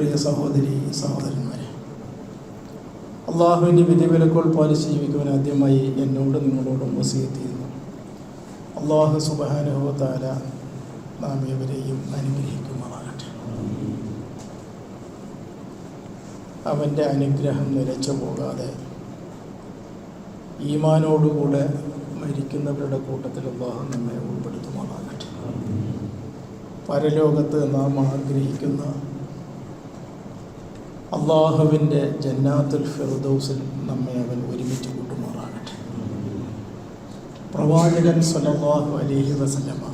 പ്രിയ സഹോദരി സഹോദരന്മാരെ അള്ളാഹുവിന്റെ വിധിവിലക്കുകൾ പാലിച്ച് ജീവിക്കുവാൻ ആദ്യമായി എന്നോട് നിങ്ങളോടും വസിയെത്തിയിരുന്നു. അള്ളാഹു സുബാനുഭവത്താല നാം ഇവരെയും അനുഗ്രഹിക്കുമാറാകട്ടെ. അവന്റെ അനുഗ്രഹം നിലച്ചു പോകാതെ ഈമാനോടുകൂടെ മരിക്കുന്നവരുടെ കൂട്ടത്തിൽ അള്ളാഹു നമ്മെ ഉൾപ്പെടുത്തുമാറാകട്ടെ. പരലോകത്ത് നാം ആഗ്രഹിക്കുന്ന അള്ളാഹുവിന്റെ ജന്നാത്തുൽ ഫിർദൗസിൽ നമ്മെ അവൻ ഒരുമിച്ച് കൂട്ടുമാറാകട്ടെ. പ്രവാചകൻ സല്ലല്ലാഹു അലൈഹി വസല്ലമ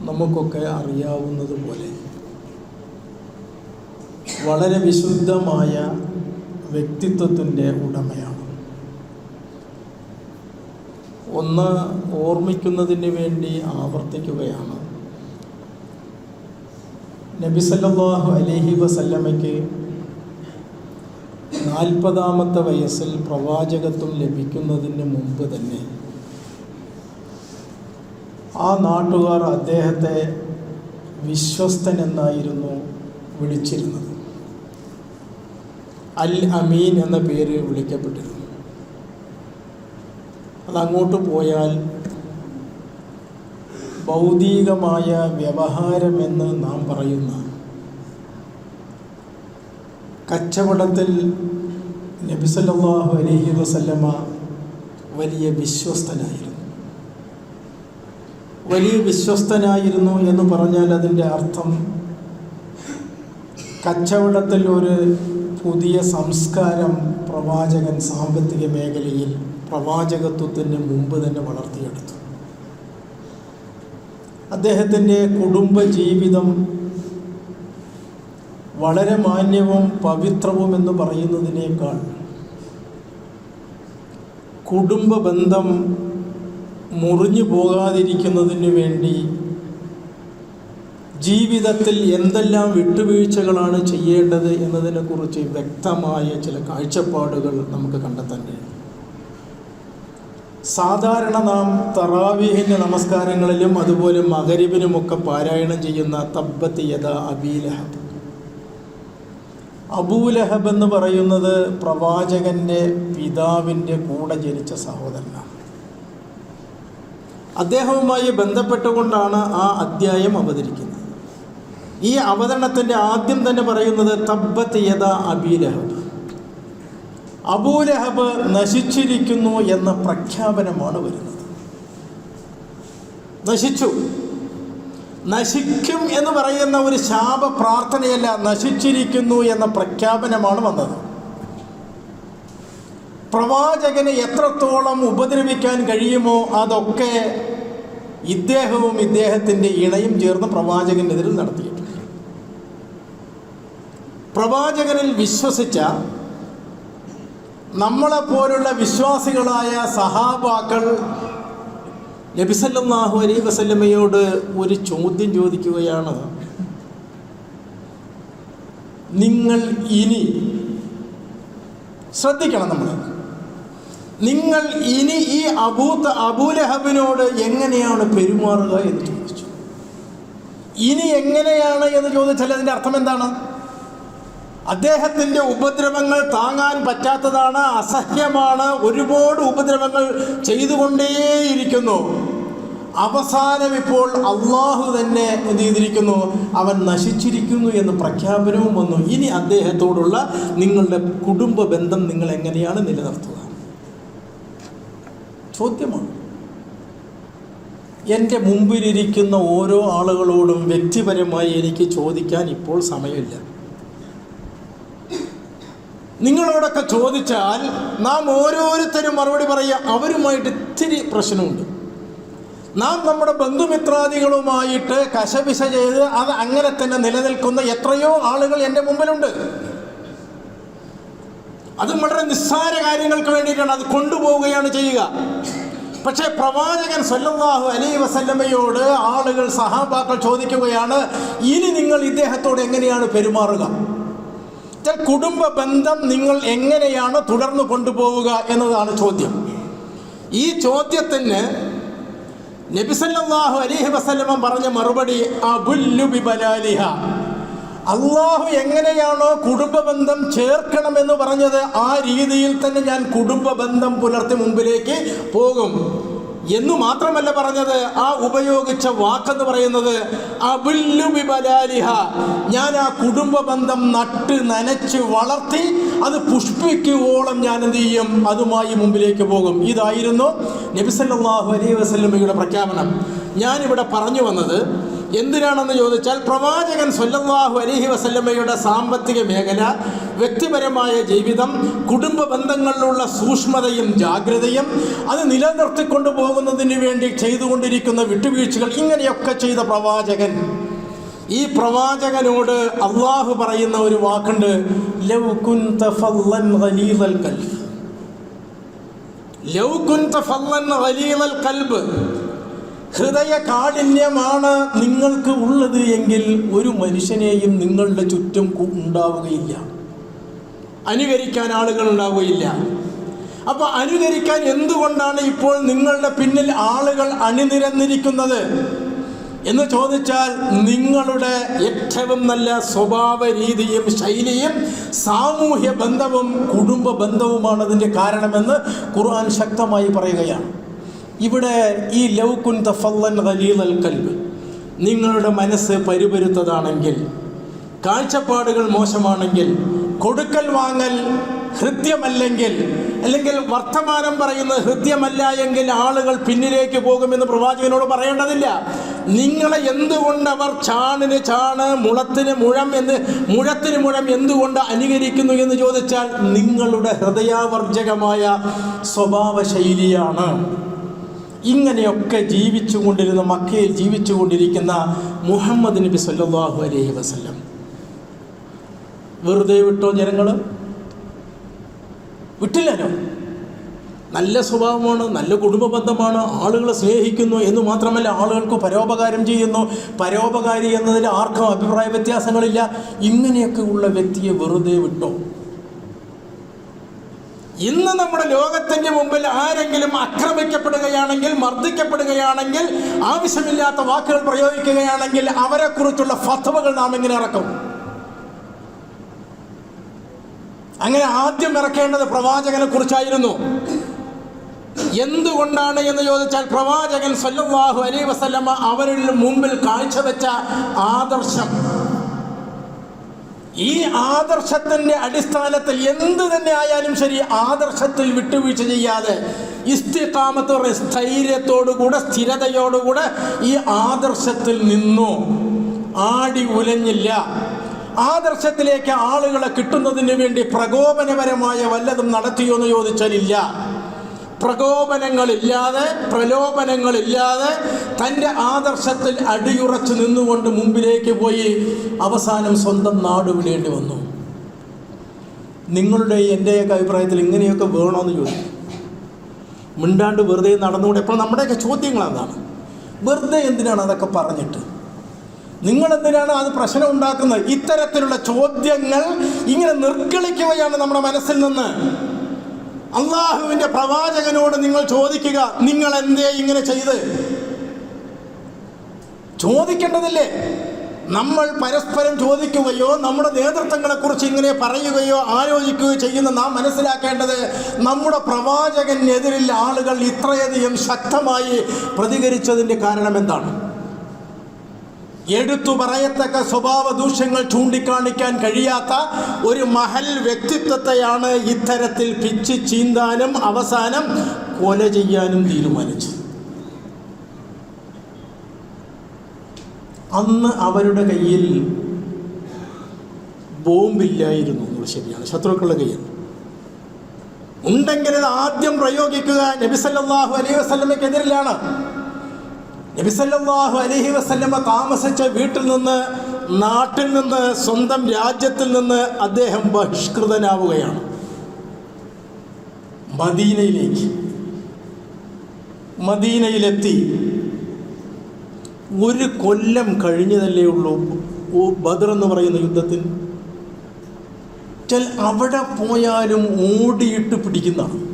നമുക്കൊക്കെ അറിയാവുന്നതുപോലെ വളരെ വിശുദ്ധമായ വ്യക്തിത്വത്തിന്റെ ഉടമയാണ്. ഒന്ന് ഓർമ്മിക്കുന്നതിന് വേണ്ടി ആവർത്തിക്കുകയാണ്. നബി സല്ലല്ലാഹു അലൈഹി വസല്ലമയ്ക്ക് നാൽപ്പതാമത്തെ വയസ്സിൽ പ്രവാചകത്വം ലഭിക്കുന്നതിന് മുമ്പ് തന്നെ ആ നാട്ടുകാർ അദ്ദേഹത്തെ വിശ്വസ്തൻ എന്നായിരുന്നു വിളിച്ചിരുന്നത്. അൽ അമീൻ എന്ന പേര് വിളിക്കപ്പെട്ടിരുന്നു. അതങ്ങോട്ട് പോയാൽ ഭൗതികമായ വ്യവഹാരമെന്ന് നാം പറയുന്ന കച്ചവടത്തിൽ നബിസല്ലാഹു അലഹി വസല്ലമ വലിയ വിശ്വസ്തനായിരുന്നു. വലിയ വിശ്വസ്തനായിരുന്നു എന്ന് പറഞ്ഞാൽ അതിന്റെ അർത്ഥം കച്ചവടത്തിൽ ഒരു പുതിയ സംസ്കാരം പ്രവാചകൻ സാമ്പത്തിക മേഖലയിൽ പ്രവാചകത്വത്തിന് മുമ്പ് തന്നെ വളർത്തിയെടുത്തു. അദ്ദേഹത്തിന്റെ കുടുംബ ജീവിതം വളരെ മാന്യവും പവിത്രവും എന്ന് പറയുന്നതിനേക്കാൾ കുടുംബ ബന്ധം മുറിഞ്ഞു പോകാതിരിക്കുന്നതിന് വേണ്ടി ജീവിതത്തിൽ എന്തെല്ലാം വിട്ടുവീഴ്ചകളാണ് ചെയ്യേണ്ടത് എന്നതിനെക്കുറിച്ച് വ്യക്തമായ ചില കാഴ്ചപ്പാടുകൾ നമുക്ക് കണ്ടെത്താൻ കഴിയും. സാധാരണ നാം തറാവീഹിന്റെ നമസ്കാരങ്ങളിലും അതുപോലെ മകരിബിനുമൊക്കെ പാരായണം ചെയ്യുന്ന തബ്ബത്ത് യഥ അബീലഹബ് അബൂലഹബ് എന്ന് പറയുന്നത് പ്രവാചകന്റെ പിതാവിന്റെ കൂടെ ജനിച്ച സഹോദരനാണ്. അദ്ദേഹവുമായി ബന്ധപ്പെട്ടുകൊണ്ടാണ് ആ അദ്ധ്യായം അവതരിക്കുന്നത്. ഈ അവതരണത്തിന്റെ ആദ്യം തന്നെ പറയുന്നത് തബ്ബത്ത് യഥ അബീലഹബ് അബൂലഹബ് നശിച്ചിരിക്കുന്നു എന്ന പ്രഖ്യാപനമാണ് വരുന്നത്. നശിച്ചു. നശിക്കും എന്ന് പറയുന്ന ഒരു ശാപ പ്രാർത്ഥനയല്ല നശിച്ചിരിക്കുന്നു എന്ന പ്രഖ്യാപനമാണ് വന്നത്. പ്രവാചകന് എത്രത്തോളം ഉപദ്രവിക്കാൻ കഴിയുമോ അതൊക്കെ ഇദ്ദേഹവും ഇദ്ദേഹത്തിന്റെ ഇണയും ചേർന്ന് പ്രവാചകനെതിരിൽ നടത്തിയിട്ടുണ്ട്. പ്രവാചകനിൽ വിശ്വസിച്ച നമ്മളെപ്പോലുള്ള വിശ്വാസികളായ സഹാബാക്കൾ നബിസല്ലാഹു അലൈ വസല്ലമ്മയോട് ഒരു ചോദ്യം ചോദിക്കുകയാണ്. നിങ്ങൾ ഇനി ശ്രദ്ധിക്കണം നമ്മൾ നിങ്ങൾ ഇനി ഈ അബൂത്ത് അബൂലഹബിനോട് എങ്ങനെയാണ് പെരുമാറുക എന്ന് ചോദിച്ചു. ഇനി എങ്ങനെയാണ് എന്ന് ചോദിച്ചാൽ അതിന്റെ അർത്ഥം എന്താണ്? അദ്ദേഹത്തിന്റെ ഉപദ്രവങ്ങൾ താങ്ങാൻ പറ്റാത്തതാണ് അസഹ്യമാണ്. ഒരുപാട് ഉപദ്രവങ്ങൾ ചെയ്തുകൊണ്ടേയിരിക്കുന്നു. അവസാനം ഇപ്പോൾ അള്ളാഹു തന്നെ എന്ത് ചെയ്തിരിക്കുന്നു? അവൻ നശിച്ചിരിക്കുന്നു എന്ന് പ്രഖ്യാപനവും വന്നു. ഇനി അദ്ദേഹത്തോടുള്ള നിങ്ങളുടെ കുടുംബ ബന്ധം നിങ്ങൾ എങ്ങനെയാണ് നിലനിർത്തുക? ചോദ്യമാണ്. എന്റെ മുമ്പിലിരിക്കുന്ന ഓരോ ആളുകളോടും വ്യക്തിപരമായി എനിക്ക് ചോദിക്കാൻ ഇപ്പോൾ സമയമില്ല. നിങ്ങളോടൊക്കെ ചോദിച്ചാൽ നാം ഓരോരുത്തരും മറുപടി പറയുക അവരുമായിട്ട് ഇത്തിരി പ്രശ്നമുണ്ട്. നാം നമ്മുടെ ബന്ധുമിത്രാദികളുമായിട്ട് കശപിശ ചെയ്ത് അത് അങ്ങനെ തന്നെ നിലനിൽക്കുന്ന എത്രയോ ആളുകൾ എന്റെ മുമ്പിലുണ്ട്. അത് വളരെ നിസ്സാര കാര്യങ്ങൾക്ക് വേണ്ടിയിട്ടാണ് അത് കൊണ്ടുപോവുകയാണ് ചെയ്യുക. പക്ഷേ പ്രവാചകൻ സല്ലല്ലാഹു അലൈ വസല്ലമ്മയോട് ആളുകൾ സഹാബാക്കൾ ചോദിക്കുകയാണ് ഇനി നിങ്ങൾ ഇദ്ദേഹത്തോട് എങ്ങനെയാണ് പെരുമാറുക? കുടുംബ ബന്ധം നിങ്ങൾ എങ്ങനെയാണ് തുടർന്ന് കൊണ്ടുപോവുക എന്നതാണ് ചോദ്യം. ഈ ചോദ്യത്തിന് നബിസല്ലാഹു അലിഹി വസ്ലമ പറഞ്ഞ മറുപടി അബുല്ലുബിബലാലിഹ അള്ളാഹു എങ്ങനെയാണോ കുടുംബ ബന്ധം ചേർക്കണമെന്ന് പറഞ്ഞത് ആ രീതിയിൽ തന്നെ ഞാൻ കുടുംബ ബന്ധം പുലർത്തി മുമ്പിലേക്ക് പോകും. എന്ന് മാത്രമല്ല പറഞ്ഞത് ആ ഉപയോഗിച്ച വാക്കെന്ന് പറയുന്നത് ഞാൻ ആ കുടുംബ ബന്ധം നട്ട് നനച്ച് വളർത്തി അത് പുഷ്പിക്കുവോളം ഞാൻ എന്ത് ചെയ്യും? അതുമായി മുമ്പിലേക്ക് പോകും. ഇതായിരുന്നു നബിസല്ലാഹു അലൈ വസല്ലമയുടെ പ്രഖ്യാപനം. ഞാനിവിടെ പറഞ്ഞു വന്നത് എന്തിനാണെന്ന് ചോദിച്ചാൽ പ്രവാചകൻ സല്ലല്ലാഹു അലഹി വസല്ലമ്മയുടെ സാമ്പത്തിക മേഖല വ്യക്തിപരമായ ജീവിതം കുടുംബ ബന്ധങ്ങളിലുള്ള സൂക്ഷ്മതയും ജാഗ്രതയും അത് നിലനിർത്തിക്കൊണ്ടു പോകുന്നതിന് വേണ്ടി ചെയ്തുകൊണ്ടിരിക്കുന്ന വിട്ടുവീഴ്ചകൾ ഇങ്ങനെയൊക്കെ ചെയ്ത പ്രവാചകൻ. ഈ പ്രവാചകനോട് അള്ളാഹു പറയുന്ന ഒരു വാക്കുണ്ട് ലൗകുൻ കൽബ്. ലൗ കുൻത ഫല്ലൻ ഗലീദൽ കൽബ്. ഹൃദയ കാഠിന്യമാണ് നിങ്ങൾക്ക് ഉള്ളത് എങ്കിൽ ഒരു മനുഷ്യനെയും നിങ്ങളുടെ ചുറ്റും ഉണ്ടാവുകയില്ല. അനുകരിക്കാൻ ആളുകൾ ഉണ്ടാവുകയില്ല. അപ്പൊ അനുകരിക്കാൻ എന്തുകൊണ്ടാണ് ഇപ്പോൾ നിങ്ങളുടെ പിന്നിൽ ആളുകൾ അണിനിരന്നിരിക്കുന്നത്? എന്ന് ചോദിച്ചാൽ നിങ്ങളുടെ ഏറ്റവും നല്ല സ്വഭാവ രീതിയും ശൈലിയും സാമൂഹ്യ ബന്ധവും കുടുംബ ബന്ധവുമാണ് അതിന്റെ കാരണമെന്ന് ഖുർആൻ ശക്തമായി പറയുകയാണ്. ഇവിടെ ഈ ലവ് തഫല്ലൻ ഖലീൽ ഖലീലൽ കൽബ് നിങ്ങളുടെ മനസ്സ് പരിപരുത്തതാണെങ്കിൽ കാഴ്ചപ്പാടുകൾ മോശമാണെങ്കിൽ കൊടുക്കൽ വാങ്ങൽ ഹൃദ്യമല്ലെങ്കിൽ അല്ലെങ്കിൽ വർത്തമാനം പറയുന്നത് ഹൃദ്യമല്ല എങ്കിൽ ആളുകൾ പിന്നിലേക്ക് പോകുമെന്ന് പ്രവാചകനോട് പറയേണ്ടതില്ല. നിങ്ങളെ എന്തുകൊണ്ട് അവർ ചാണിന് ചാണ് മുളത്തിന് മുഴം എന്ന് മുഴത്തിന് മുഴം എന്തുകൊണ്ട് അനുകരിക്കുന്നു എന്ന് ചോദിച്ചാൽ നിങ്ങളുടെ ഹൃദയാവർജകമായ സ്വഭാവ ശൈലിയാണ് ഇങ്ങനെയൊക്കെ ജീവിച്ചു കൊണ്ടിരുന്ന മക്കയിൽ ജീവിച്ചു കൊണ്ടിരിക്കുന്ന മുഹമ്മദ് നബി സല്ലാഹു അലൈഹി വസല്ലം. വെറുതെ വിട്ടോ ജനങ്ങൾ വിട്ടില്ലല്ലോ. നല്ല സ്വഭാവമാണ് നല്ല കുടുംബ ബന്ധമാണ് ആളുകളെ സ്നേഹിക്കുന്നു എന്ന് മാത്രമല്ല ആളുകൾക്ക് പരോപകാരം ചെയ്യുന്നു. പരോപകാരി എന്നതിൽ ആർക്കും അഭിപ്രായ വ്യത്യാസങ്ങളില്ല. ഇങ്ങനെയൊക്കെ ഉള്ള വ്യക്തിയെ വെറുതെ വിട്ടോ. ഇന്ന് നമ്മുടെ ലോകത്തിന്റെ മുമ്പിൽ ആരെങ്കിലും ആക്രമിക്കപ്പെടുകയാണെങ്കിൽ മർദ്ദിക്കപ്പെടുകയാണെങ്കിൽ ആവശ്യമില്ലാത്ത വാക്കുകൾ പ്രയോഗിക്കുകയാണെങ്കിൽ അവരെ കുറിച്ചുള്ള ഫത്തവകൾ നാം എങ്ങനെ ഇറക്കും? അങ്ങനെ ആദ്യം ഇറക്കേണ്ടത് പ്രവാചകനെ കുറിച്ചായിരുന്നു. എന്തുകൊണ്ടാണ് എന്ന് ചോദിച്ചാൽ പ്രവാചകൻ സല്ലല്ലാഹു അലൈ വസല്ലമ അവരുടെ മുമ്പിൽ കാഴ്ചവെച്ച ആദർശം. ഈ ആദർശത്തിന്റെ അടിസ്ഥാനത്തിൽ എന്ത് തന്നെ ആയാലും ശരി ആദർശത്തിൽ വിട്ടുവീഴ്ച ചെയ്യാതെ ഇസ്തിഖാമത്ത് പറയും സ്ഥൈര്യത്തോടുകൂടെ സ്ഥിരതയോടുകൂടെ ഈ ആദർശത്തിൽ നിന്നു? ആടി ഉലഞ്ഞില്ല. ആദർശത്തിലേക്ക് ആളുകളെ കിട്ടുന്നതിന് വേണ്ടി പ്രകോപനപരമായ വല്ലതും നടത്തിയോ എന്ന് ചോദിച്ചാൽ ഇല്ല പ്രകോപനങ്ങളില്ലാതെ പ്രലോഭനങ്ങളില്ലാതെ തന്റെ ആദർശത്തിൽ അടിയുറച്ച് നിന്നുകൊണ്ട് മുമ്പിലേക്ക് പോയി അവസാനം സ്വന്തം നാട് വിടേണ്ടി വന്നു. നിങ്ങളുടെ എന്റെയൊക്കെ അഭിപ്രായത്തിൽ ഇങ്ങനെയൊക്കെ വേണമെന്ന് ചോദിച്ചു മിണ്ടാണ്ട് വെറുതെ നടന്നുകൂടെ ഇപ്പോൾ നമ്മുടെയൊക്കെ ചോദ്യങ്ങൾ അതാണ്. വെറുതെ എന്തിനാണ് അതൊക്കെ പറഞ്ഞിട്ട്? നിങ്ങളെന്തിനാണ് അത് പ്രശ്നം ഉണ്ടാക്കുന്നത്? ഇത്തരത്തിലുള്ള ചോദ്യങ്ങൾ ഇങ്ങനെ നിർഗളിക്കുകയാണ് നമ്മുടെ മനസ്സിൽ നിന്ന്. അള്ളാഹുവിന്റെ പ്രവാചകനോട് നിങ്ങൾ ചോദിക്കുക നിങ്ങൾ എന്തേ ഇങ്ങനെ ചെയ്ത്? ചോദിക്കേണ്ടതില്ലേ? നമ്മൾ പരസ്പരം ചോദിക്കുകയോ നമ്മുടെ നേതൃത്വങ്ങളെ കുറിച്ച് ഇങ്ങനെ പറയുകയോ ആലോചിക്കുകയോ ചെയ്യുന്ന നാം മനസ്സിലാക്കേണ്ടത് നമ്മുടെ പ്രവാചകനെതിരിൽ ആളുകൾ ഇത്രയധികം ശക്തമായി പ്രതികരിച്ചതിന്റെ കാരണം എന്താണ്? എടുത്തു പറയത്തക്ക സ്വഭാവ ദൂഷ്യങ്ങൾ ചൂണ്ടിക്കാണിക്കാൻ കഴിയാത്ത ഒരു മഹൽ വ്യക്തിത്വത്തെയാണ് ഇത്തരത്തിൽ പിച്ച് ചീന്താനും അവസാനം കൊല ചെയ്യാനും തീരുമാനിച്ചു അന്ന് അവരുടെ കയ്യിൽ ബോംബില്ലായിരുന്നു എന്നുള്ളത് ശരിയാണ്. ശത്രുക്കളുടെ കയ്യിൽ. ഉണ്ടെങ്കിൽ ആദ്യം പ്രയോഗിക്കുക. നബിസല്ലാഹു അലൈഹി വസ്ലമയ്ക്കെതിരിലാണ് നബിസല്ലാഹു അലഹി വസല്ലമ താമസിച്ച വീട്ടിൽ നിന്ന് നാട്ടിൽ നിന്ന് സ്വന്തം രാജ്യത്തിൽ നിന്ന് അദ്ദേഹം ബഹിഷ്കൃതനാവുകയാണ്. മദീനയിലേക്ക്. മദീനയിലെത്തി. ഒരു കൊല്ലം കഴിഞ്ഞതല്ലേ ഉള്ളൂ ബദർ എന്ന് പറയുന്ന യുദ്ധത്തിൽ. അവിടെ പോയാലും ഓടിയിട്ട് പിടിക്കുന്നതാണ്.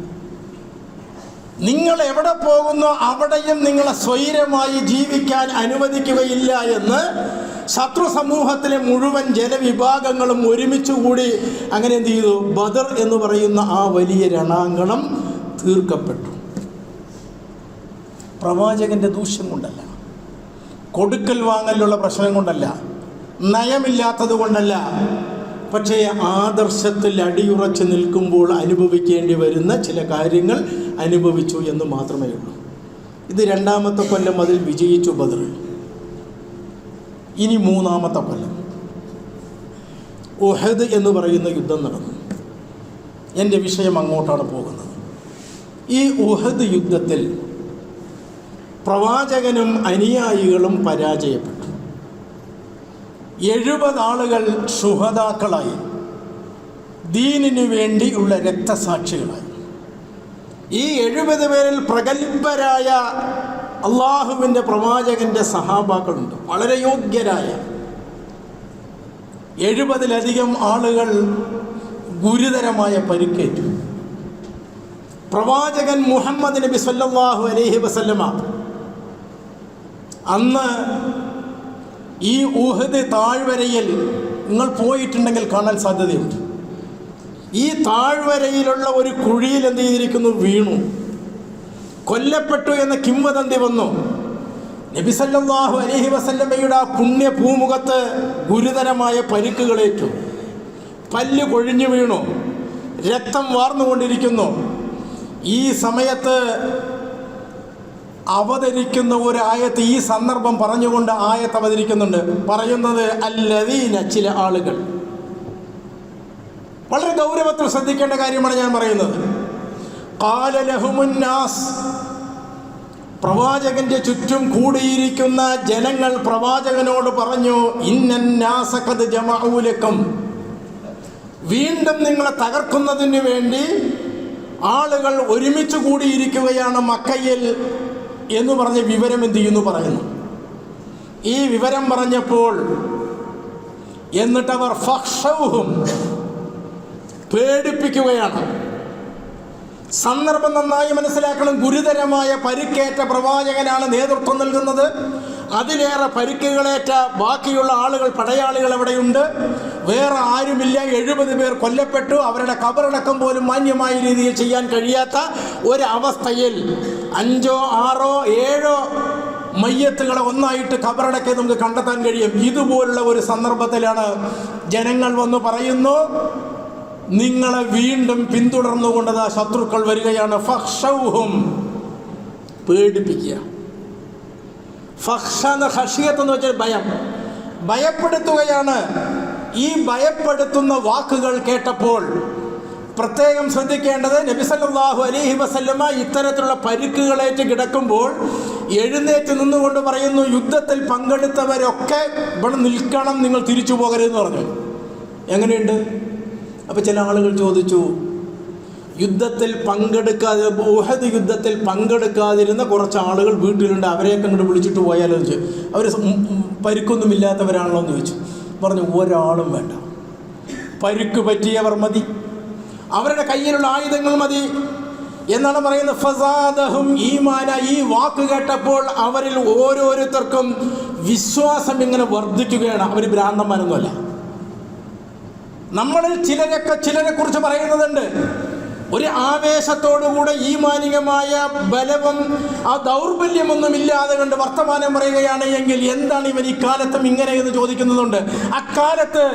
നിങ്ങൾ എവിടെ പോകുന്നോ അവിടെയും നിങ്ങളെ സ്വൈരമായി ജീവിക്കാൻ അനുവദിക്കുകയില്ല എന്ന് ശത്രു സമൂഹത്തിലെ മുഴുവൻ ജനവിഭാഗങ്ങളും ഒരുമിച്ച് കൂടി അങ്ങനെ എന്ത് ചെയ്തു? ബദർ എന്ന് പറയുന്ന ആ വലിയ രണാങ്കണം തീർക്കപ്പെട്ടു. പ്രവാചകന്റെ ദൂഷ്യം കൊണ്ടല്ല. കൊടുക്കൽ വാങ്ങലുള്ള പ്രശ്നം കൊണ്ടല്ല. നയമില്ലാത്തത് കൊണ്ടല്ല. പക്ഷേ ആദർശത്തിൽ അടിയുറച്ച് നിൽക്കുമ്പോൾ അനുഭവിക്കേണ്ടി വരുന്ന ചില കാര്യങ്ങൾ അനുഭവിച്ചു എന്ന് മാത്രമേ ഉള്ളൂ. ഇത് രണ്ടാമത്തെ കൊല്ലം അതിൽ വിജയിച്ചു ബദർ. ഇനി മൂന്നാമത്തെ കൊല്ലം. ഉഹദ് എന്ന് പറയുന്ന യുദ്ധം നടന്നു. എന്റെ വിഷയം അങ്ങോട്ടാണ് പോകുന്നത്. ഈ ഉഹദ് യുദ്ധത്തിൽ പ്രവാചകനും അനുയായികളും പരാജയപ്പെട്ടു. എഴുപത് ആളുകൾ ശുഹതാക്കളായി ദീനിനു വേണ്ടിയുള്ള രക്തസാക്ഷികളായി. ഈ എഴുപത് പേരിൽ പ്രഗത്ഭരായ അള്ളാഹുവിന്റെ പ്രവാചകന്റെ സഹാബാക്കളുണ്ട്. വളരെ യോഗ്യരായ. എഴുപതിലധികം ആളുകൾ ഗുരുതരമായ പരിക്കേറ്റു. പ്രവാചകൻ മുഹമ്മദ് നബി സല്ലാഹു അലൈഹി വസല്ലമ അന്ന് ഈ ഊഹദ് താഴ്വരയിൽ നിങ്ങൾ പോയിട്ടുണ്ടെങ്കിൽ കാണാൻ സാധ്യതയുണ്ട്. ഈ താഴ്വരയിലുള്ള ഒരു കുഴിയിൽ എന്ത് ചെയ്തിരിക്കുന്നു? വീണു. കൊല്ലപ്പെട്ടു എന്ന കിംവദന്തി വന്നു. നബിസല്ലാഹു അലഹി വസല്ലമ്മയുടെ ആ പുണ്യ ഭൂമുഖത്ത് ഗുരുതരമായ പരിക്കുകളേറ്റു. പല്ല് കൊഴിഞ്ഞു വീണു. രക്തം വാർന്നുകൊണ്ടിരിക്കുന്നു. ഈ സമയത്ത് അവതരിക്കുന്ന ഒരു ആയത്ത് ഈ സന്ദർഭം പറഞ്ഞുകൊണ്ട് ആയത്ത് അവതരിക്കുന്നുണ്ട്. പറയുന്നത് അല്ലതീന ചില ആളുകൾ. വളരെ ഗൗരവത്തിൽ ശ്രദ്ധിക്കേണ്ട കാര്യമാണ് ഞാൻ പറയുന്നത്. പ്രവാചകന്റെ ചുറ്റും കൂടിയിരിക്കുന്ന ജനങ്ങൾ പ്രവാചകനോട് പറഞ്ഞു ഇന്നന്നാസഖദ് ജമഊലക്കും വീണ്ടും നിങ്ങളെ തകർക്കുന്നതിന് വേണ്ടി ആളുകൾ ഒരുമിച്ച് കൂടിയിരിക്കുകയാണ് മക്കയിൽ എന്ന് പറഞ്ഞ വിവരം എന്ത് ചെയ്യുന്നു പറയുന്നു. ഈ വിവരം പറഞ്ഞപ്പോൾ എന്നിട്ടവർ ഫക്ഷവും പേടിപ്പിക്കുകയാണ്. സന്ദർഭം നന്നായി മനസ്സിലാക്കണം. ഗുരുതരമായ പരിക്കേറ്റ പ്രവാചകനാണ് നേതൃത്വം നൽകുന്നത്. അതിലേറെ പരിക്കുകളേറ്റ ബാക്കിയുള്ള ആളുകൾ പടയാളികൾ അവിടെയുണ്ട്. വേറെ ആരുമില്ല. എഴുപത് പേർ കൊല്ലപ്പെട്ടു. അവരുടെ കബറടക്കം പോലും മാന്യമായ രീതിയിൽ ചെയ്യാൻ കഴിയാത്ത ഒരവസ്ഥയിൽ അഞ്ചോ ആറോ ഏഴോ മയ്യത്തുകളെ ഒന്നായിട്ട് കബറടക്കി നമുക്ക് കണ്ടെത്താൻ കഴിയും. ഇതുപോലുള്ള ഒരു സന്ദർഭത്തിലാണ് ജനങ്ങൾ വന്ന് പറയുന്നു നിങ്ങളെ വീണ്ടും പിന്തുടർന്നുകൊണ്ടത് ശത്രുക്കൾ വരികയാണ്. ഫഹ്ഷൗഹും പേടിപ്പിക്കുക. ഫഹ്ഷ എന്ന ഹഷിയത്ത് എന്ന് വെച്ചാൽ ഭയം. ഭയപ്പെടുത്തുകയാണ്. ഈ ഭയപ്പെടുത്തുന്ന വാക്കുകൾ കേട്ടപ്പോൾ പ്രത്യേകം ശ്രദ്ധിക്കേണ്ടത് നബിസല്ലാഹു അലഹി വസല്ലമ ഇത്തരത്തിലുള്ള പരുക്കുകളേറ്റ് കിടക്കുമ്പോൾ എഴുന്നേറ്റ് നിന്നുകൊണ്ട് പറയുന്നു യുദ്ധത്തിൽ പങ്കെടുത്തവരൊക്കെ ഇവിടെ നിൽക്കണം നിങ്ങൾ തിരിച്ചു പോകരുതെന്ന് പറഞ്ഞു. എങ്ങനെയുണ്ട്? അപ്പോൾ ചില ആളുകൾ ചോദിച്ചു യുദ്ധത്തിൽ പങ്കെടുക്കാതെ ഉഹദ് യുദ്ധത്തിൽ പങ്കെടുക്കാതിരുന്ന കുറച്ച് ആളുകൾ വീട്ടിലുണ്ട് അവരെയൊക്കെ അങ്ങോട്ട് വിളിച്ചിട്ട് പോയാലോ? എന്ന് ചോദിച്ചു. അവർ പരിക്കൊന്നുമില്ലാത്തവരാണല്ലോ? എന്ന് ചോദിച്ചു. പറഞ്ഞു ഒരാളും വേണ്ട. പരുക്ക് പറ്റിയവർ മതി. അവരുടെ കയ്യിലുള്ള ആയുധങ്ങൾ മതി. എന്നാണ് പറയുന്നത്. ഫസാദഹും ഈമാന ഈ വാക്ക് കേട്ടപ്പോൾ അവരിൽ ഓരോരുത്തർക്കും വിശ്വാസം ഇങ്ങനെ വർദ്ധിക്കുകയാണ്. അവർ ഭ്രാന്തന്മാരൊന്നുമല്ല. നമ്മളിൽ ചിലരൊക്കെ ചിലരെ കുറിച്ച് പറയുന്നതുണ്ട്. ഒരു ആവേശത്തോടുകൂടെ ഈ മാനികമായ ബലവും ആ ദൗർബല്യമൊന്നും ഇല്ലാതെ കണ്ട് വർത്തമാനം പറയുകയാണ് എങ്കിൽ എന്താണ് ഇവൻ ഇക്കാലത്തും ഇങ്ങനെ എന്ന് ചോദിക്കുന്നതുണ്ട്. അക്കാലത്ത്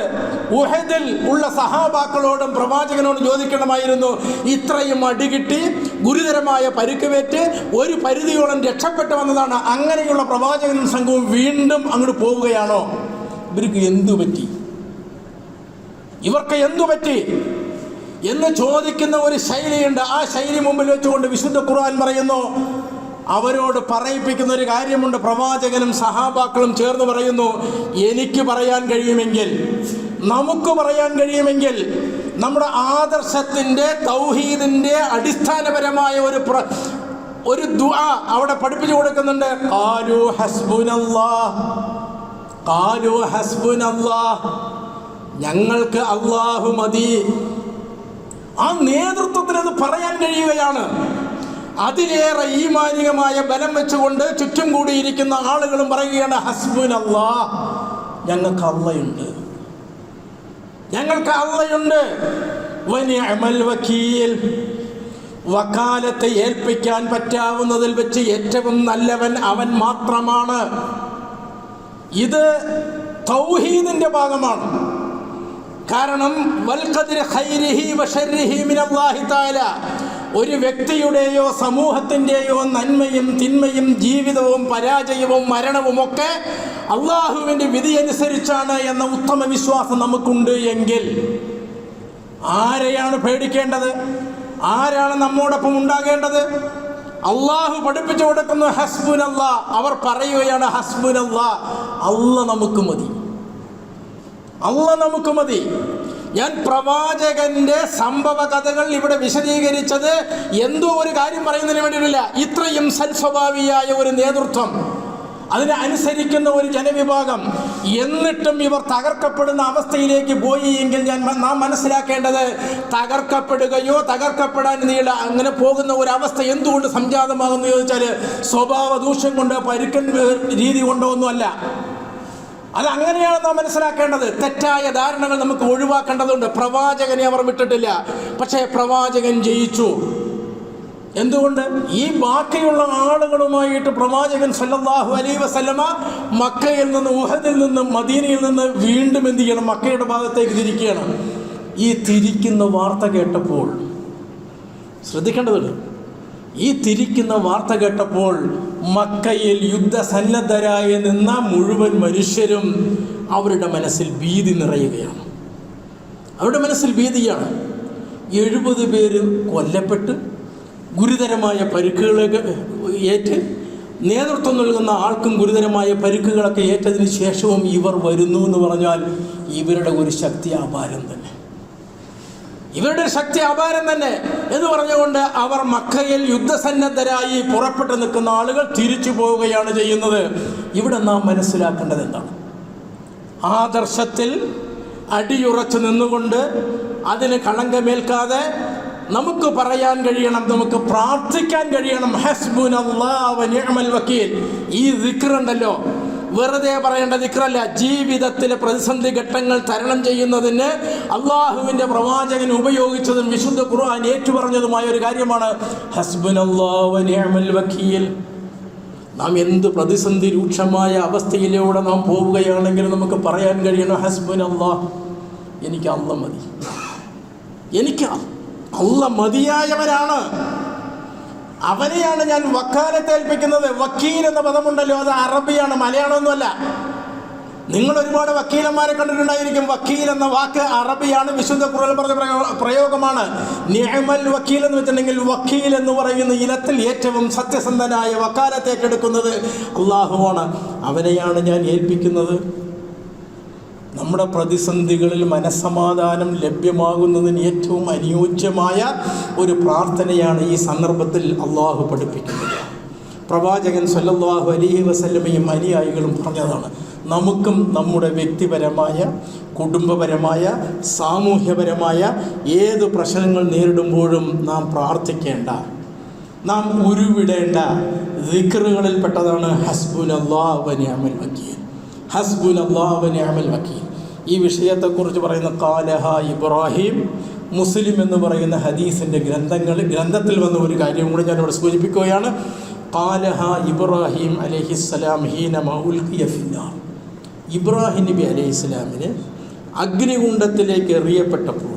ഉഹദിൽ ഉള്ള സഹാബാക്കളോടും പ്രവാചകനോടും ചോദിക്കണമായിരുന്നു ഇത്രയും അടികിട്ടി ഗുരുതരമായ പരുക്കുവേറ്റ് ഒരു പരിധിയോളം രക്ഷപ്പെട്ടു വന്നതാണ്. അങ്ങനെയുള്ള പ്രവാചകനും സംഘവും വീണ്ടും അങ്ങോട്ട് പോവുകയാണോ? ഇവർക്ക് എന്തു പറ്റി? ഇവർക്ക് എന്തു പറ്റി? എന്ന് ചോദിക്കുന്ന ഒരു ശൈലിയുണ്ട്. ആ ശൈലി മുമ്പിൽ വെച്ചുകൊണ്ട് വിശുദ്ധ ഖുർആൻ പറയുന്നു അവരോട് പറയിപ്പിക്കുന്ന ഒരു കാര്യമുണ്ട്. പ്രവാചകനും സഹാബാക്കളും ചേർന്ന് പറയുന്നു എനിക്ക് പറയാൻ കഴിയുമെങ്കിൽ നമുക്ക് പറയാൻ കഴിയുമെങ്കിൽ നമ്മുടെ ആദർശത്തിന്റെ തൗഹീദിന്റെ അടിസ്ഥാനപരമായ ഒരു പ്ര ഒരു ദുആ അവിടെ പഠിപ്പിച്ചു കൊടുക്കുന്നുണ്ട്. ഖാലു ഹസ്ബുനല്ലാ ഖാലു ഹസ്ബുനല്ലാഹ്. ഞങ്ങൾക്ക് അള്ളാഹു മതി. ആ നേതൃത്വത്തിന് അത് പറയാൻ കഴിയുകയാണ്. അതിലേറെ ഈമാനികമായ ബലം വെച്ചുകൊണ്ട് ചുറ്റും കൂടിയിരിക്കുന്ന ആളുകളും പറയുകയാണ് ഹസ്ബുൻ അള്ളാഹ് ഞങ്ങൾക്ക് അള്ളയുണ്ട്. ഞങ്ങൾക്ക് അള്ളയുണ്ട്. വക്കീൽ. വക്കാലത്തെ ഏൽപ്പിക്കാൻ പറ്റാവുന്നതിൽ വെച്ച് ഏറ്റവും നല്ലവൻ അവൻ മാത്രമാണ്. ഇത് തൗഹീദിന്റെ ഭാഗമാണ്. കാരണം ഒരു വ്യക്തിയുടെയോ സമൂഹത്തിന്റെയോ നന്മയും തിന്മയും ജീവിതവും പരാജയവും മരണവും ഒക്കെ അള്ളാഹുവിന്റെ വിധി അനുസരിച്ചാണ് എന്ന ഉത്തമ വിശ്വാസം നമുക്കുണ്ട് എങ്കിൽ ആരെയാണ് പേടിക്കേണ്ടത്? ആരാണ് നമ്മോടൊപ്പം ഉണ്ടാകേണ്ടത്? അള്ളാഹു പഠിപ്പിച്ചു കൊടുക്കുന്ന ഹസ്ബുൻ അല്ലാ അവർ പറയുകയാണ് ഹസ്ബുൻ അല്ലാ അല്ല നമുക്ക് മതി. അല്ല നമുക്ക് മതി. ഞാൻ പ്രവാചകന്റെ സംഭവ കഥകൾ ഇവിടെ വിശദീകരിച്ചത് എന്തോ ഒരു കാര്യം പറയുന്നതിന് വേണ്ടിയിട്ടില്ല. ഇത്രയും സൽസ്വഭാവിയായ ഒരു നേതൃത്വം അതിനെ അനുസരിക്കുന്ന ഒരു ജനവിഭാഗം എന്നിട്ടും ഇവർ തകർക്കപ്പെടുന്ന അവസ്ഥയിലേക്ക് പോയി എങ്കിൽ ഞാൻ നാം മനസ്സിലാക്കേണ്ടത് തകർക്കപ്പെടുകയോ തകർക്കപ്പെടാൻ നീള അങ്ങനെ പോകുന്ന ഒരു അവസ്ഥ എന്തുകൊണ്ട് സംജാതമാകുന്നു ചോദിച്ചാൽ സ്വഭാവ ദൂഷ്യം കൊണ്ട് പരുക്കൻ രീതി കൊണ്ടോ ഒന്നുമല്ല. അത് അങ്ങനെയാണ് നാം മനസ്സിലാക്കേണ്ടത്. തെറ്റായ ധാരണകൾ നമുക്ക് ഒഴിവാക്കേണ്ടതുണ്ട്. പ്രവാചകനെ അവർ വിട്ടിട്ടില്ല. പക്ഷേ പ്രവാചകൻ ജയിച്ചു. എന്തുകൊണ്ട്? ഈ ബാക്കിയുള്ള ആളുകളുമായിട്ട് പ്രവാചകൻ സല്ലല്ലാഹു അലൈ വസല്ലമ മക്കയിൽ നിന്ന് ഉഹദിൽ നിന്ന് മദീനയിൽ നിന്ന് വീണ്ടും എന്ത് ചെയ്യണം? മക്കയുടെ ഭാഗത്തേക്ക് തിരിക്കുകയാണ്. ഈ തിരിക്കുന്ന വാർത്ത കേട്ടപ്പോൾ ശ്രദ്ധിക്കേണ്ടതുണ്ട്. ഈ തിരിക്കുന്ന വാർത്ത കേട്ടപ്പോൾ മക്കയിൽ യുദ്ധസന്നദ്ധരായി നിന്ന മുഴുവൻ മനുഷ്യരും അവരുടെ മനസ്സിൽ ഭീതി നിറയുകയാണ്. അവരുടെ മനസ്സിൽ ഭീതിയാണ്. എഴുപത് പേര് കൊല്ലപ്പെട്ട് ഗുരുതരമായ പരിക്കുകളൊക്കെ ഏറ്റ് നേതൃത്വം നൽകുന്ന ആൾക്കും ഗുരുതരമായ പരിക്കുകളൊക്കെ ഏറ്റതിന് ശേഷവും ഇവർ വരുന്നു എന്ന് പറഞ്ഞാൽ ഇവരുടെ ഒരു ശക്തി അപാരം തന്നെ. ഇവരുടെ ശക്തി അപാരം തന്നെ. എന്ന് പറഞ്ഞുകൊണ്ട് അവർ മക്കയിൽ യുദ്ധസന്നദ്ധരായി പുറപ്പെട്ടു നിൽക്കുന്ന ആളുകൾ തിരിച്ചു പോവുകയാണ് ചെയ്യുന്നത്. ഇവിടെ നാം മനസ്സിലാക്കേണ്ടത് എന്താണ്? ആദർശത്തിൽ അടിയുറച്ചു നിന്നുകൊണ്ട് അതിന് കളങ്കമേൽക്കാതെ നമുക്ക് പറയാൻ കഴിയണം നമുക്ക് പ്രാർത്ഥിക്കാൻ കഴിയണം. ഹസ്ബുൻ അള്ളാഹ് വക്കീൽ. ഈ ദിക്റുണ്ടല്ലോ. വെറുതെ പറയേണ്ട ദിക്റല്ല. ജീവിതത്തിലെ പ്രതിസന്ധി ഘട്ടങ്ങൾ തരണം ചെയ്യുന്നതിന് അള്ളാഹുവിന്റെ പ്രവാചകൻ ഉപയോഗിച്ചതും വിശുദ്ധ ഖുർആൻ ഏറ്റുപറഞ്ഞതുമായ ഒരു കാര്യമാണ്. നാം എന്ത് പ്രതിസന്ധി രൂക്ഷമായ അവസ്ഥയിലൂടെ നാം പോവുകയാണെങ്കിൽ നമുക്ക് പറയാൻ കഴിയണം ഹസ്ബൻ അള്ളാഹ് എനിക്ക് അല്ല മതി. എനിക്ക് അല്ല മതിയായവനാണ് അവനെയാണ് ഞാൻ വക്കാലത്ത് ഏൽപ്പിക്കുന്നത്. വക്കീൽ എന്ന പദമുണ്ടല്ലോ അത് അറബിയാണ് മലയാളമൊന്നുമല്ല. നിങ്ങൾ ഒരുപാട് വക്കീലന്മാരെ കണ്ടിട്ടുണ്ടായിരിക്കും. വക്കീൽ എന്ന വാക്ക് അറബിയാണ് വിശുദ്ധ ഖുർആൻ പറഞ്ഞ പ്രയോഗമാണ്. നിയമൽ വക്കീൽ എന്ന് വെച്ചിട്ടുണ്ടെങ്കിൽ വക്കീൽ എന്ന് പറയുന്ന ഇനത്തിൽ ഏറ്റവും സത്യസന്ധനായ വക്കാലത്തേക്കെടുക്കുന്നത് അള്ളാഹുവാണ് അവനെയാണ് ഞാൻ ഏൽപ്പിക്കുന്നത്. നമ്മുടെ പ്രതിസന്ധികളിൽ മനസ്സമാധാനം ലഭ്യമാകുന്നതിന് ഏറ്റവും അനുയോജ്യമായ ഒരു പ്രാർത്ഥനയാണ് ഈ സന്ദർഭത്തിൽ അള്ളാഹു പഠിപ്പിക്കുന്നത്. പ്രവാചകൻ സല്ലല്ലാഹു അലൈഹി വസല്ലമയും അനുയായികളും പറഞ്ഞതാണ് നമുക്കും നമ്മുടെ വ്യക്തിപരമായ കുടുംബപരമായ സാമൂഹ്യപരമായ ഏത് പ്രശ്നങ്ങൾ നേരിടുമ്പോഴും നാം പ്രാർത്ഥിക്കേണ്ട. നാം ഉരുവിടേണ്ട. ദിക്കറുകളിൽപ്പെട്ടതാണ് ഹസ്ബുൽ അള്ളാഹ് നിഅമൽ വക്കീൽ. ഈ വിഷയത്തെക്കുറിച്ച് പറയുന്ന കാലഹ ഇബ്രാഹിം മുസ്ലിം എന്ന് പറയുന്ന ഹദീസിന്റെ ഗ്രന്ഥങ്ങൾ ഗ്രന്ഥത്തിൽ വന്ന ഒരു കാര്യം കൂടി ഞാനിവിടെ സൂചിപ്പിക്കുകയാണ്. കാലഹ ഇബ്രാഹിം അലഹിസ്സലാം ഹീനമ ഉൽക്കിയ ഫിന്നാർ. ഇബ്രാഹിം നബി അലൈഹി ഇസ്ലാമിന് അഗ്നികുണ്ഡത്തിലേക്ക് എറിയപ്പെട്ടപ്പോൾ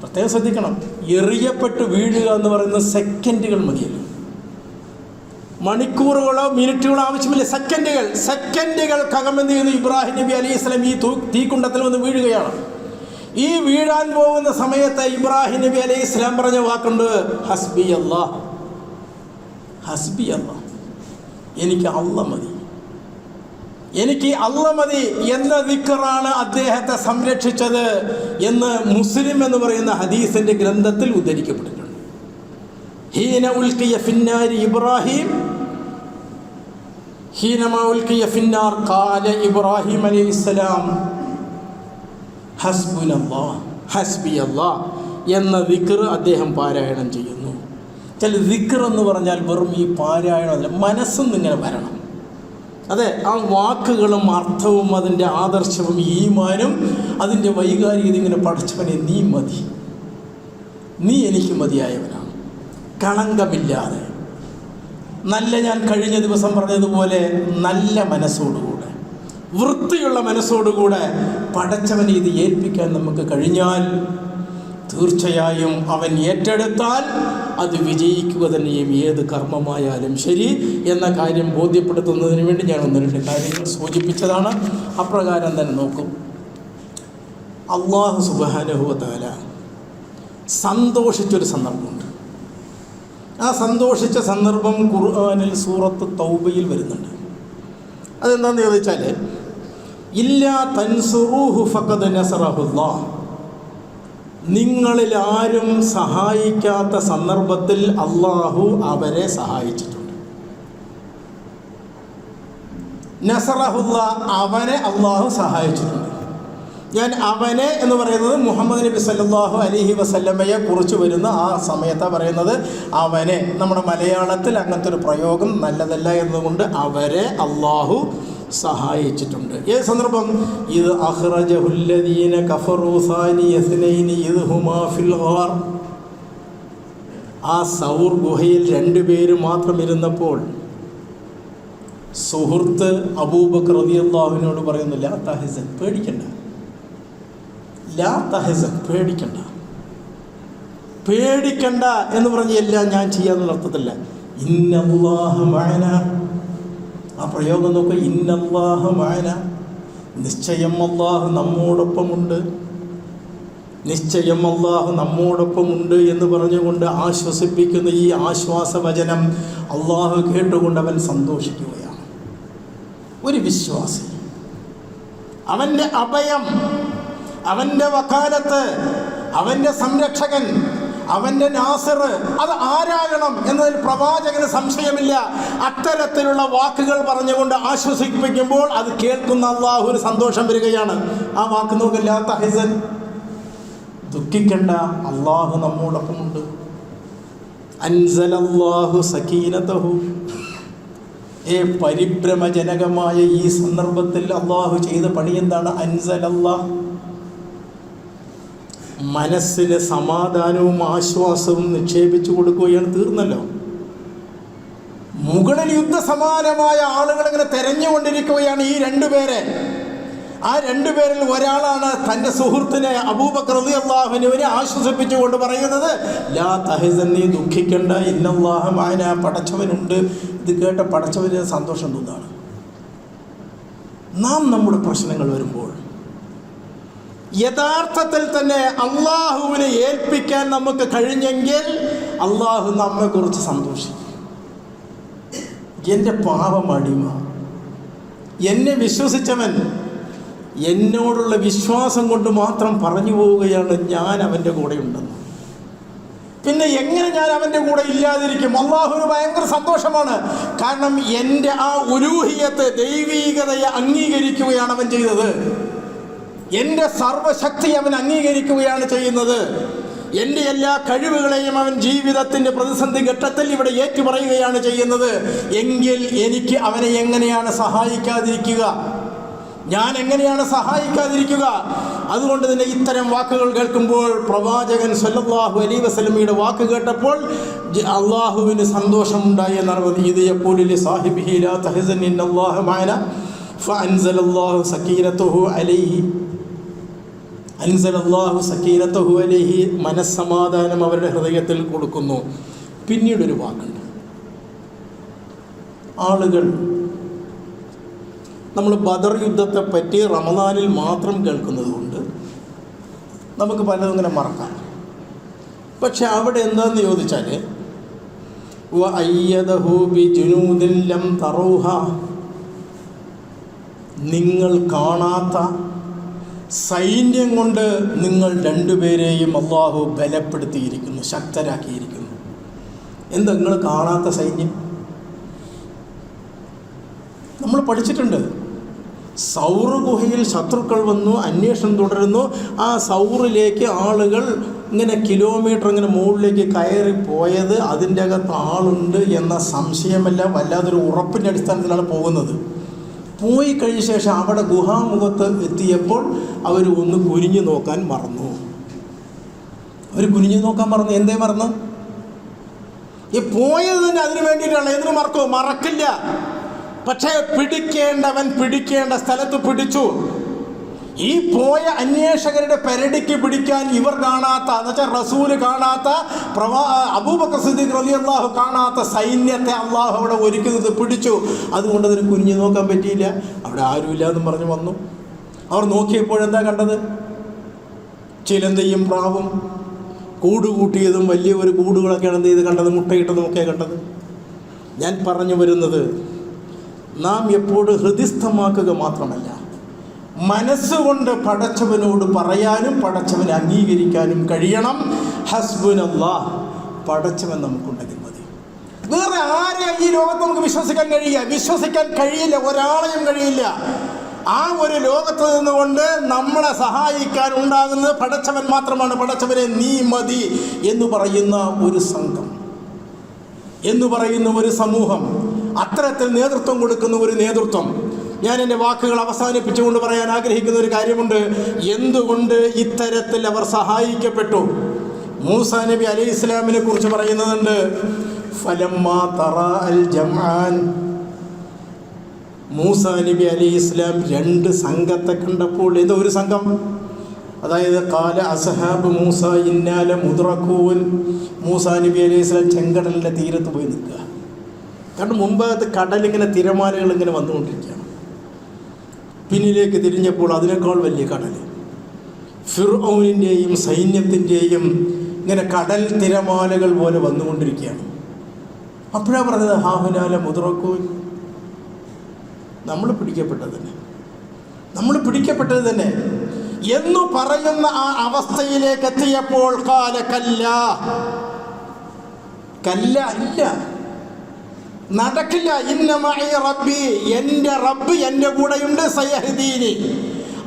പ്രത്യേകം ശ്രദ്ധിക്കണം എറിയപ്പെട്ട് വീഴുക എന്ന് പറയുന്ന സെക്കൻഡുകൾ മതിയല്ലോ. മണിക്കൂറുകളോ മിനിറ്റുകളോ ആവശ്യമില്ല. സെക്കൻഡുകൾ സെക്കൻഡുകൾക്കകം എന്ത് ചെയ്യുന്നു ഇബ്രാഹിം നബി അലൈഹി സ്വലം ഈ തൂ തീക്കുണ്ടത്തിൽ വന്ന് വീഴുകയാണ്. ഈ വീഴാൻ പോകുന്ന സമയത്ത് ഇബ്രാഹിം നബി അലൈഹി ഇസ്ലാം പറഞ്ഞ വാക്കുണ്ട് ഹസ്ബി അല്ലാ ഹസ്ബി അല്ലാ എനിക്ക് അള്ള മതി. എനിക്ക് അള്ള മതി എന്ന വിക്കറാണ് അദ്ദേഹത്തെ സംരക്ഷിച്ചത് എന്ന് മുസ്ലിം എന്ന് പറയുന്ന ഹദീസിന്റെ ഗ്രന്ഥത്തിൽ ഉദ്ധരിക്കപ്പെട്ടിട്ടുണ്ട്. ഹീന ഉൽക്കിയ ഫിന്നാരി ഇബ്രാഹിം ഹീനമ ഉൽക്കിയ ഫിന്നാർ കാല ഇബ്രാഹിം അലൈഹിസ്സലാം. ഹസ്ബുനല്ലാ ഹസ്ബി അള്ളാ എന്ന ദിക്ർ അദ്ദേഹം പാരായണം ചെയ്യുന്നു. ചില ദിക്ർ എന്ന് പറഞ്ഞാൽ വെറും ഈ പാരായണമല്ല മനസ്സും ഇങ്ങനെ വരണം. അതെ ആ വാക്കുകളും അർത്ഥവും അതിന്റെ ആദർശവും ഈമാനും അതിന്റെ വൈകാരികത ഇങ്ങനെ പഠിച്ചവനെ നീ മതി. നീ എനിക്ക് മതിയായവനാണ്. കളങ്കമില്ലാതെ നല്ല ഞാൻ കഴിഞ്ഞ ദിവസം പറഞ്ഞതുപോലെ നല്ല മനസ്സോടുകൂടെ വൃത്തിയുള്ള മനസ്സോടുകൂടെ പടച്ചവനെ ഇത് ഏൽപ്പിക്കാൻ നമുക്ക് കഴിഞ്ഞാൽ തീർച്ചയായും അവൻ ഏറ്റെടുത്താൽ അത് വിജയിക്കുക തന്നെയും ഏത് കർമ്മമായാലും ശരി എന്ന കാര്യം ബോധ്യപ്പെടുത്തുന്നതിന് വേണ്ടി ഞാൻ ഒന്ന് രണ്ട് കാര്യങ്ങൾ സൂചിപ്പിച്ചതാണ്. അപ്രകാരം തന്നെ നോക്കും. അള്ളാഹു സുബാനുഭവത്താല സന്തോഷിച്ചൊരു സന്ദർഭമുണ്ട്. ആ സന്തോഷിച്ച സന്ദർഭം ഖുർആാനിൽ സൂറത്ത് തൗബയിൽ വരുന്നുണ്ട്. അതെന്താണെന്ന് ചോദിച്ചാൽ ഇല്ല തൻസുറൂഹു ഫക്കത് നസറഹുല്ലാ. നിങ്ങളിൽ ആരും സഹായിക്കാത്ത സന്ദർഭത്തിൽ അള്ളാഹു അവരെ സഹായിച്ചിട്ടുണ്ട്. നസറഹുല്ല അവനെ അള്ളാഹു സഹായിച്ചിട്ടുണ്ട്. ഞാൻ അവനെ എന്ന് പറയുന്നത് മുഹമ്മദ് നബി സല്ലാഹു അലൈഹി വസല്ലമ്മയെ കുറിച്ച് വരുന്ന ആ സമയത്താണ് പറയുന്നത്. അവനെ നമ്മുടെ മലയാളത്തിൽ അങ്ങനത്തെ ഒരു പ്രയോഗം നല്ലതല്ല എന്നതുകൊണ്ട് അവരെ അള്ളാഹു സഹായിച്ചിട്ടുണ്ട്. ഏത് സന്ദർഭം ഇത് അഹ്റജഹുല്ലദീന കഫറൂ സാനിയസ്നൈനി ഇത് ഹുമാ ഫിൽ ഗാർ ആ സൗർ ഗുഹയിൽ രണ്ടുപേര് മാത്രം ഇരുന്നപ്പോൾ സുഹൃത്ത് അബൂബക് റളിയല്ലാഹുവിനോട് പറയുന്നില്ല തഹസൻ പേടിക്കണ്ട. പേടിക്കണ്ട. പേടിക്കണ്ട എന്ന് പറഞ്ഞ് എല്ലാം ഞാൻ ചെയ്യാന്നുള്ള അർത്ഥത്തില്ല ഇന്നല്ലാഹ ആ പ്രയോഗം നോക്കുക ഇന്നല്ലാഹ നിശ്ചയം അള്ളാഹു നമ്മോടൊപ്പമുണ്ട്. നിശ്ചയം അള്ളാഹു നമ്മോടൊപ്പമുണ്ട് എന്ന് പറഞ്ഞുകൊണ്ട് ആശ്വസിപ്പിക്കുന്ന ഈ ആശ്വാസ വചനം അള്ളാഹു കേട്ടുകൊണ്ട് അവൻ സന്തോഷിക്കുകയാണ്. ഒരു വിശ്വാസി. അവന്റെ അഭയം അവന്റെ വക്കാലത്ത് അവന്റെ സംരക്ഷകൻ അവന്റെ നാസർ അത് ആരാകണം എന്നതിൽ പ്രവാചകന് സംശയമില്ല. അത്തരത്തിലുള്ള വാക്കുകൾ പറഞ്ഞുകൊണ്ട് ആശ്വസിപ്പിക്കുമ്പോൾ അത് കേൾക്കുന്ന അള്ളാഹു ഒരു സന്തോഷം വരികയാണ്. ആ വാക്ക് നോക്കില്ല തഹസൻ. ദുഃഖിക്കേണ്ട അള്ളാഹു നമ്മോടൊപ്പമുണ്ട് അൻസലല്ലാഹു ഏ പരിഭ്രമജനകമായ ഈ സന്ദർഭത്തിൽ അള്ളാഹു ചെയ്ത പണി എന്താണ്? അൻസലല്ലാഹ്. മനസ്സിന് സമാധാനവും ആശ്വാസവും നിക്ഷേപിച്ചു കൊടുക്കുകയാണ് തീർന്നല്ലോ. മുകളിൽ യുദ്ധസമാനമായ ആളുകൾ ഇങ്ങനെ തെരഞ്ഞുകൊണ്ടിരിക്കുകയാണ് ഈ രണ്ടുപേരെ ആ രണ്ടുപേരിൽ ഒരാളാണ് തന്റെ സുഹൃത്തിനെ അബൂബക്കർ അള്ളാഹുവിനെ ആശ്വസിപ്പിച്ചുകൊണ്ട് പറയുന്നത് ലാ തഹിസൻ നീ ദുഃഖിക്കണ്ട ഇന്നല്ലാഹമാന പടച്ചവനുണ്ട് ഇത് കേട്ട പടച്ചവന് സന്തോഷം തോന്നാണ്. നാം നമ്മുടെ പ്രശ്നങ്ങൾ വരുമ്പോൾ യഥാർത്ഥത്തിൽ തന്നെ അള്ളാഹുവിനെ ഏൽപ്പിക്കാൻ നമുക്ക് കഴിഞ്ഞെങ്കിൽ അള്ളാഹു നമ്മെക്കുറിച്ച് സന്തോഷിക്കും. എന്റെ പാപം അടിമ. എന്നെ വിശ്വസിച്ചവൻ എന്നോടുള്ള വിശ്വാസം കൊണ്ട് മാത്രം പറഞ്ഞു പോവുകയാണ് ഞാൻ അവന്റെ കൂടെ ഉണ്ടെന്ന് പിന്നെ എങ്ങനെ ഞാൻ അവന്റെ കൂടെ ഇല്ലാതിരിക്കും? അള്ളാഹുവിന് ഭയങ്കര സന്തോഷമാണ്. കാരണം എന്റെ ആ ഉരൂഹിയത്തെ ദൈവീകതയെ അംഗീകരിക്കുകയാണ് അവൻ ചെയ്തത്. എന്റെ സർവശക്തി അവൻ അംഗീകരിക്കുകയാണ് ചെയ്യുന്നത്. എന്റെ എല്ലാ കഴിവുകളെയും അവൻ ജീവിതത്തിന്റെ പ്രതിസന്ധി ഘട്ടത്തിൽ ഇവിടെ ഏറ്റുപറയുകയാണ് ചെയ്യുന്നത്. എങ്കിൽ എനിക്ക് അവനെ എങ്ങനെയാണ് സഹായിക്കാതിരിക്കുക? ഞാൻ എങ്ങനെയാണ് സഹായിക്കാതിരിക്കുക? അതുകൊണ്ട് തന്നെ ഇത്തരം വാക്കുകൾ കേൾക്കുമ്പോൾ പ്രവാചകൻ സല്ലല്ലാഹു അലൈ വസല്ലമയുടെ വാക്ക് കേട്ടപ്പോൾ അള്ളാഹുവിന് സന്തോഷമുണ്ടായി എന്നറിയുന്നത്. ഇത് യഖൂലു സാഹിബ് ലാ തഹസൻ ഇന്നല്ലാഹ മഅന ഫഅൻസലല്ലാഹു സക്കീനത്തുഹു അലൈഹി. അൻസലല്ലാഹു സക്കീനത്തഹു അലൈഹി മനസ്സമാധാനം അവരുടെ ഹൃദയത്തിൽ കൊടുക്കുന്നു. പിന്നീടൊരു വാക്കുണ്ട്. ആളുകൾ നമ്മൾ ബദർ യുദ്ധത്തെ പറ്റി റമദാനിൽ മാത്രം കേൾക്കുന്നത് കൊണ്ട് നമുക്ക് പലതും ഇങ്ങനെ മറക്കാം. പക്ഷെ അവിടെ എന്താന്ന് ചോദിച്ചാൽ ബിജുനൂദിൻ ലം തറൂഹ. നിങ്ങൾ കാണാത്ത സൈന്യം കൊണ്ട് നിങ്ങൾ രണ്ടുപേരെയും അള്ളാഹു ബലപ്പെടുത്തിയിരിക്കുന്നു ശക്തരാക്കിയിരിക്കുന്നു. എന്താ നിങ്ങൾ കാണാത്ത സൈന്യം? നമ്മൾ പഠിച്ചിട്ടുണ്ട്. സൗർ ഗുഹയിൽ ശത്രുക്കൾ വന്നു അന്വേഷണം തുടരുന്നു. ആ സൗറിലേക്ക് ആളുകൾ ഇങ്ങനെ കിലോമീറ്റർ ഇങ്ങനെ മുകളിലേക്ക് കയറി പോയത് അതിന്റെ അകത്ത് ആളുണ്ട് എന്ന സംശയമല്ല വല്ലാതൊരു ഉറപ്പിന്റെ അടിസ്ഥാനത്തിലാണ് പോകുന്നത്. പോയി കഴിഞ്ഞ ശേഷം അവിടെ ഗുഹാമുഖത്ത് എത്തിയപ്പോൾ അവർ ഒന്ന് കുനിഞ്ഞു നോക്കാൻ മറന്നു. അവർ കുനിഞ്ഞു നോക്കാൻ മറന്നു. എന്തേ മറന്നു? ഈ പോയത് തന്നെ അതിനു വേണ്ടിയിട്ടാണ്. എന്തിനു മറക്കോ? മറക്കില്ല. പക്ഷേ പിടിക്കേണ്ടവൻ പിടിക്കേണ്ട സ്ഥലത്ത് പിടിച്ചു. ഈ പോയ അന്വേഷകരുടെ പെരടിക്ക് പിടിക്കാൻ ഇവർ കാണാത്ത എന്നുവെച്ചാൽ റസൂൽ കാണാത്ത പ്രവാ അബൂബക്കർ സിദ്ദീഖ് റലി അള്ളാഹു കാണാത്ത സൈന്യത്തെ അള്ളാഹു അവിടെ ഒരുക്കുന്നത് പിടിച്ചു. അതുകൊണ്ട് അതിന് കുഞ്ഞു നോക്കാൻ പറ്റിയില്ല. അവിടെ ആരുമില്ല എന്നും പറഞ്ഞു വന്നു. അവർ നോക്കിയപ്പോഴെന്താ കണ്ടത്? ചിലന്തയും പ്രാവും കൂട് കൂട്ടിയതും വലിയ ഒരു കൂടുകളൊക്കെയാണ് എന്ത് ചെയ്ത് കണ്ടത്? മുട്ടയിട്ടതും ഒക്കെ കണ്ടത്. ഞാൻ പറഞ്ഞു വരുന്നത് നാം എപ്പോഴും ഹൃദിസ്ഥമാക്കുക മാത്രമല്ല. മനസ്സുകൊണ്ട് പടച്ചവനോട് പറയാനും പടച്ചവനെ അംഗീകരിക്കാനും കഴിയണം. ഹസ്ബുനല്ലാ പടച്ചവൻ നമുക്കുണ്ടെങ്കിൽ മതി. വേറെ ആരെ ഈ ലോകത്ത് നമുക്ക് വിശ്വസിക്കാൻ കഴിയില്ല. വിശ്വസിക്കാൻ കഴിയില്ല. ഒരാളെയും കഴിയില്ല. ആ ഒരു ലോകത്ത് നിന്നുകൊണ്ട് നമ്മളെ സഹായിക്കാൻ ഉണ്ടാകുന്നത് പടച്ചവൻ മാത്രമാണ്. പടച്ചവനെ നീ മതി എന്ന് പറയുന്ന ഒരു സംഘം. എന്ന് പറയുന്ന ഒരു സമൂഹം. അത്തരത്തിൽ നേതൃത്വം കൊടുക്കുന്ന ഒരു നേതൃത്വം. ഞാൻ എന്റെ വാക്കുകൾ അവസാനിപ്പിച്ചുകൊണ്ട് പറയാൻ ആഗ്രഹിക്കുന്ന ഒരു കാര്യമുണ്ട്. എന്തുകൊണ്ട് ഇത്തരത്തിൽ അവർ സഹായിക്കപ്പെട്ടു? മൂസ നബി അലൈഹി ഇസ്ലാമിനെ കുറിച്ച് പറയുന്നുണ്ട് മൂസ നബി അലി ഇസ്ലാം രണ്ട് സംഘത്തെ കണ്ടപ്പോൾ ഏതോ ഒരു സംഘം അതായത് കാല അസഹാബ് മൂസ ഇന്നാല മുദ്രക്കൂൻ മൂസ നബി അലൈഹി ഇസ്ലാം ചെങ്കടലിന്റെ തീരത്ത് പോയി നിൽക്കുക. കാരണം മുമ്പത്തെ കടലിങ്ങനെ തിരമാലകൾ ഇങ്ങനെ വന്നുകൊണ്ടിരിക്കുകയാണ്. പിന്നിലേക്ക് തിരിഞ്ഞപ്പോൾ അതിനേക്കാൾ വലിയ കടൽ. ഫിർഔനിന്റെയും സൈന്യത്തിന്റെയും ഇങ്ങനെ കടൽ തിരമാലകൾ പോലെ വന്നുകൊണ്ടിരിക്കുകയാണ്. അപ്പോഴാണ് പറഞ്ഞത് ഹാഹുനാല മുദ്രക്കൂൻ നമ്മൾ പിടിക്കപ്പെട്ടത് തന്നെ. നമ്മൾ പിടിക്കപ്പെട്ടത് തന്നെ. എന്നു പറയുന്ന ആ അവസ്ഥയിലേക്ക് എത്തിയപ്പോൾ കാല കല്ല. കല്ല ഇല്ല നടക്കില്ല. ഇന്നമായി റബ്ബി. എന്റെ റബ്ബ് എന്റെ കൂടെയുണ്ട് സയഹദീനി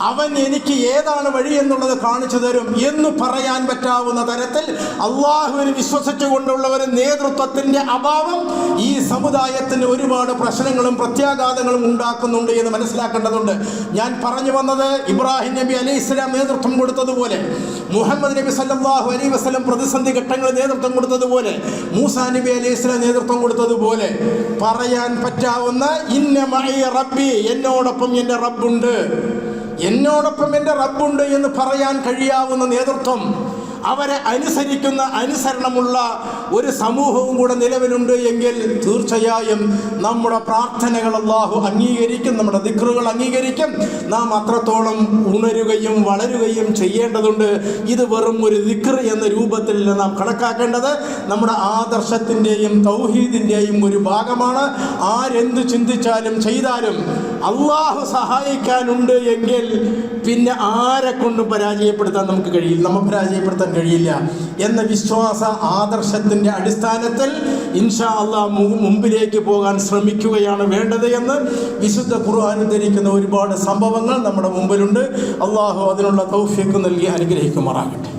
അവൻ എനിക്ക് ഏതാണ് വഴി എന്നുള്ളത് കാണിച്ചു തരും എന്ന് പറയാൻ പറ്റാവുന്ന തരത്തിൽ അള്ളാഹുവിന് വിശ്വസിച്ചുകൊണ്ടുള്ളവർ നേതൃത്വത്തിന്റെ അഭാവം ഈ സമുദായത്തിന് ഒരുപാട് പ്രശ്നങ്ങളും പ്രത്യാഘാതങ്ങളും ഉണ്ടാക്കുന്നുണ്ട് എന്ന് മനസ്സിലാക്കേണ്ടതുണ്ട്. ഞാൻ പറഞ്ഞു വന്നത് ഇബ്രാഹിം നബി അലൈഹി ഇസ്ലാം നേതൃത്വം കൊടുത്തതുപോലെ മുഹമ്മദ് നബി സല്ലാഹു അലൈഹി വസ്ലം പ്രതിസന്ധി ഘട്ടങ്ങളിൽ നേതൃത്വം കൊടുത്തതുപോലെ മൂസാ നബി അലൈഹി ഇസ്ലാം നേതൃത്വം കൊടുത്തതുപോലെ പറയാൻ പറ്റാവുന്ന ഇന്ന മൈ റബ്ബി എന്നോടൊപ്പം എന്റെ റബ്ബുണ്ട്. എന്നോടൊപ്പം എന്റെ റബ്ബുണ്ട് എന്ന് പറയാൻ കഴിയാവുന്ന നേതൃത്വം അവരെ അനുസരിക്കുന്ന അനുസരണമുള്ള ഒരു സമൂഹവും കൂടെ നിലവിലുണ്ട് എങ്കിൽ തീർച്ചയായും നമ്മുടെ പ്രാർത്ഥനകൾ അള്ളാഹു അംഗീകരിക്കും നമ്മുടെ ദിക്റുകൾ അംഗീകരിക്കും. നാം അത്രത്തോളം ഉണരുകയും വളരുകയും ചെയ്യേണ്ടതുണ്ട്. ഇത് വെറും ഒരു ദിക്ർ എന്ന രൂപത്തിൽ നാം കണക്കാക്കേണ്ടത്. നമ്മുടെ ആദർശത്തിന്റെയും തൗഹീദിന്റെയും ഒരു ഭാഗമാണ്. ആരെന്ത് ചിന്തിച്ചാലും ചെയ്താലും അള്ളാഹു സഹായിക്കാനുണ്ട് എങ്കിൽ പിന്നെ ആരെ കൊണ്ടും പരാജയപ്പെടുത്താൻ നമുക്ക് കഴിയില്ല? നമ്മൾ പരാജയപ്പെടുത്താൻ കഴിയില്ല. എന്ന വിശ്വാസ ആദർശത്തിന്റെ അടിസ്ഥാനത്തിൽ ഇൻഷാ അള്ളാ മുമ്പിലേക്ക് പോകാൻ ശ്രമിക്കുകയാണ് വേണ്ടത് എന്ന് വിശുദ്ധ ഖുർആൻ ധരിക്കുന്ന ഒരുപാട് സംഭവങ്ങൾ നമ്മുടെ മുമ്പിലുണ്ട്. അള്ളാഹു അതിനുള്ള തൗഫ്യക്ക് നൽകി അനുഗ്രഹിക്കുമാറാകട്ടെ.